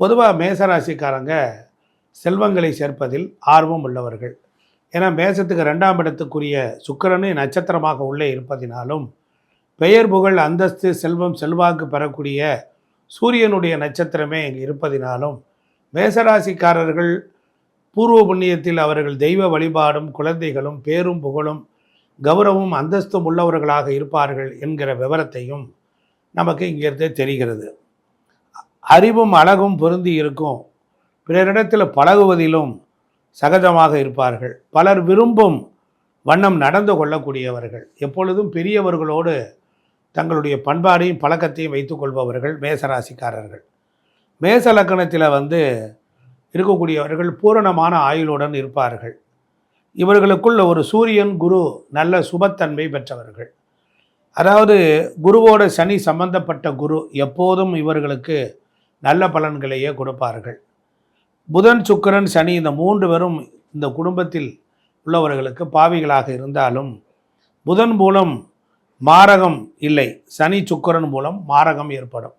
பொதுவாக மேசராசிக்காரங்க செல்வங்களை சேர்ப்பதில் ஆர்வம் உள்ளவர்கள். ஏன்னா மேசத்துக்கு ரெண்டாம் இடத்துக்குரிய சுக்கிரனு நட்சத்திரமாக உள்ளே இருப்பதினாலும் பெயர் புகழ் அந்தஸ்து செல்வம் செல்வாக்கு பெறக்கூடிய சூரியனுடைய நட்சத்திரமே இங்கே இருப்பதினாலும் மேசராசிக்காரர்கள் பூர்வ புண்ணியத்தில் அவர்கள் தெய்வ வழிபாடும் குழந்தைகளும் பேரும் புகழும் கௌரவம் அந்தஸ்தும் உள்ளவர்களாக இருப்பார்கள் என்கிற விவரத்தையும் நமக்கு இங்கிருந்து தெரிகிறது. அறிவும் அழகும் பொருந்தி இருக்கும். பிறரிடத்தில் பழகுவதிலும் சகஜமாக இருப்பார்கள். பலர் விரும்பும் வண்ணம் நடந்து கொள்ளக்கூடியவர்கள். எப்பொழுதும் பெரியவர்களோடு தங்களுடைய பண்பாடையும் பழக்கத்தையும் வைத்துக்கொள்பவர்கள் மேசராசிக்காரர்கள். மேச லக்கணத்தில் வந்து இருக்கக்கூடியவர்கள் பூரணமான ஆயுளுடன் இருப்பார்கள். இவர்களுக்குள்ள ஒரு சூரியன் குரு நல்ல சுபத்தன்மை பெற்றவர்கள். அதாவது குருவோட சனி சம்பந்தப்பட்ட குரு எப்போதும் இவர்களுக்கு நல்ல பலன்களையே கொடுப்பார்கள். புதன் சுக்கிரன் சனி இந்த மூன்று பேரும் இந்த குடும்பத்தில் உள்ளவர்களுக்கு பாவிகளாக இருந்தாலும் புதன் மூலம் மாரகம் இல்லை. சனி சுக்கிரன் மூலம் மாரகம் ஏற்படும்.